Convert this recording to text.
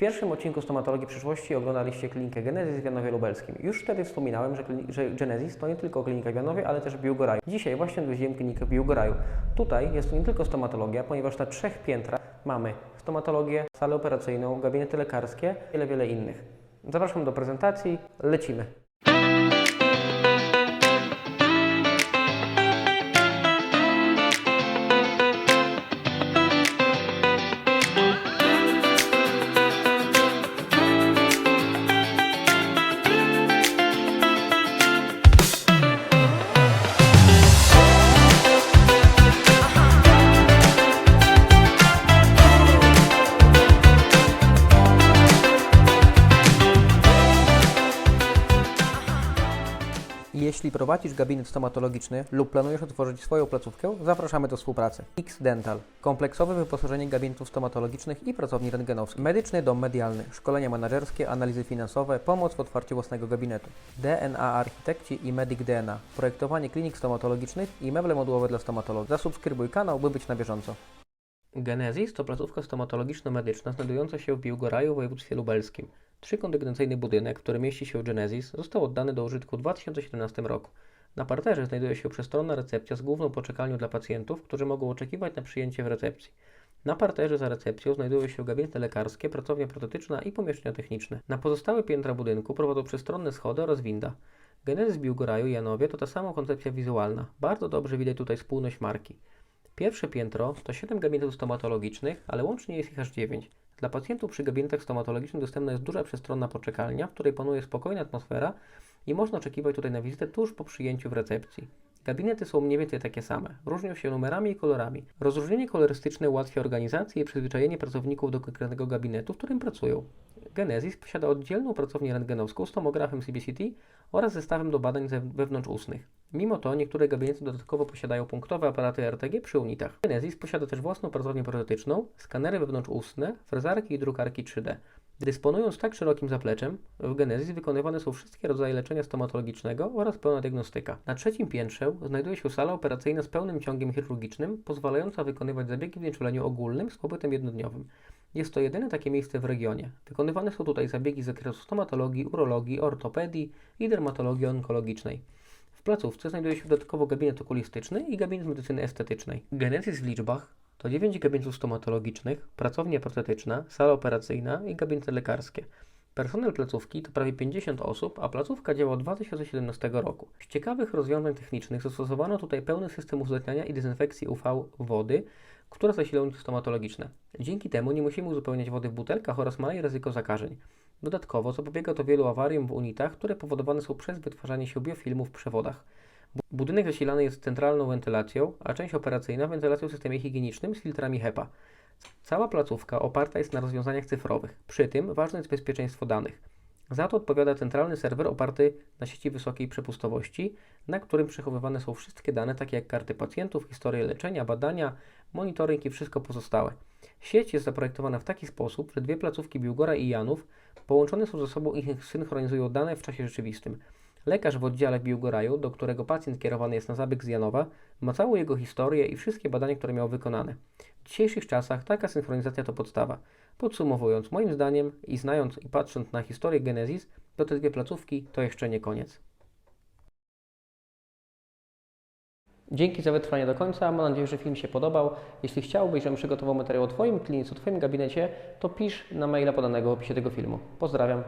pierwszym odcinku Stomatologii Przyszłości oglądaliście klinikę Genezis w Janowie Lubelskim. Już wtedy wspominałem, że, że Genezis to nie tylko klinika w Janowie, ale też Biłgoraju. Dzisiaj właśnie odwiedziłem klinikę w Biłgoraju. Tutaj jest to nie tylko stomatologia, ponieważ na trzech piętrach mamy stomatologię, salę operacyjną, gabinety lekarskie i wiele, wiele innych. Zapraszam do prezentacji, lecimy. Jeśli prowadzisz gabinet stomatologiczny lub planujesz otworzyć swoją placówkę, zapraszamy do współpracy. X Dental. Kompleksowe wyposażenie gabinetów stomatologicznych i pracowni rentgenowskich. Medyczny dom medialny. Szkolenia menedżerskie, analizy finansowe, pomoc w otwarciu własnego gabinetu. DNA Architekci i Medic DNA. Projektowanie klinik stomatologicznych i meble modułowe dla stomatologów. Zasubskrybuj kanał, by być na bieżąco. Genezis to placówka stomatologiczno-medyczna znajdująca się w Biłgoraju w województwie lubelskim. Trzykondygnacyjny budynek, który mieści się w Genesis, został oddany do użytku w 2017 roku. Na parterze znajduje się przestronna recepcja z główną poczekalnią dla pacjentów, którzy mogą oczekiwać na przyjęcie w recepcji. Na parterze za recepcją znajdują się gabinety lekarskie, pracownia protetyczna i pomieszczenia techniczne. Na pozostałe piętra budynku prowadzą przestronne schody oraz winda. Genesis Biłgoraju i Janowie to ta sama koncepcja wizualna. Bardzo dobrze widać tutaj spójność marki. Pierwsze piętro to 7 gabinetów stomatologicznych, ale łącznie jest ich aż 9. Dla pacjentów przy gabinetach stomatologicznych dostępna jest duża przestronna poczekalnia, w której panuje spokojna atmosfera i można oczekiwać tutaj na wizytę tuż po przyjęciu w recepcji. Gabinety są mniej więcej takie same, różnią się numerami i kolorami. Rozróżnienie kolorystyczne ułatwia organizację i przyzwyczajenie pracowników do konkretnego gabinetu, w którym pracują. Genesis posiada oddzielną pracownię rentgenowską z tomografem CBCT oraz zestawem do badań wewnątrzustnych. Mimo to niektóre gabinety dodatkowo posiadają punktowe aparaty RTG przy unitach. Genesis posiada też własną pracownię protetyczną, skanery wewnątrzustne, frezarki i drukarki 3D. Dysponując tak szerokim zapleczem, w Genesis wykonywane są wszystkie rodzaje leczenia stomatologicznego oraz pełna diagnostyka. Na trzecim piętrze znajduje się sala operacyjna z pełnym ciągiem chirurgicznym, pozwalająca wykonywać zabiegi w znieczuleniu ogólnym z pobytem jednodniowym. Jest to jedyne takie miejsce w regionie. Wykonywane są tutaj zabiegi z zakresu stomatologii, urologii, ortopedii i dermatologii onkologicznej. W placówce znajduje się dodatkowo gabinet okulistyczny i gabinet medycyny estetycznej. Genesis w liczbach to 9 gabinetów stomatologicznych, pracownia protetyczna, sala operacyjna i gabinety lekarskie. Personel placówki to prawie 50 osób, a placówka działa od 2017 roku. Z ciekawych rozwiązań technicznych zastosowano tutaj pełny system uzdatniania i dezynfekcji UV wody, która zasila unity stomatologiczne. Dzięki temu nie musimy uzupełniać wody w butelkach oraz maleje ryzyko zakażeń. Dodatkowo zapobiega to wielu awariom w unitach, które powodowane są przez wytwarzanie się biofilmu w przewodach. Bu- Budynek zasilany jest centralną wentylacją, a część operacyjna wentylacją w systemie higienicznym z filtrami HEPA. Cała placówka oparta jest na rozwiązaniach cyfrowych. Przy tym ważne jest bezpieczeństwo danych. Za to odpowiada centralny serwer oparty na sieci wysokiej przepustowości, na którym przechowywane są wszystkie dane, takie jak karty pacjentów, historie leczenia, badania, monitoring i wszystko pozostałe. Sieć jest zaprojektowana w taki sposób, że dwie placówki Biłgora i Janów połączone są ze sobą i synchronizują dane w czasie rzeczywistym. Lekarz w oddziale w Biłgoraju, do którego pacjent kierowany jest na zabieg z Janowa, ma całą jego historię i wszystkie badania, które miał wykonane. W dzisiejszych czasach taka synchronizacja to podstawa. Podsumowując, moim zdaniem i znając i patrząc na historię Genesis, to te dwie placówki to jeszcze nie koniec. Dzięki za wytrwanie do końca. Mam nadzieję, że film się podobał. Jeśli chciałbyś, żebym przygotował materiał o Twoim klinice, o Twoim gabinecie, to pisz na maila podanego w opisie tego filmu. Pozdrawiam.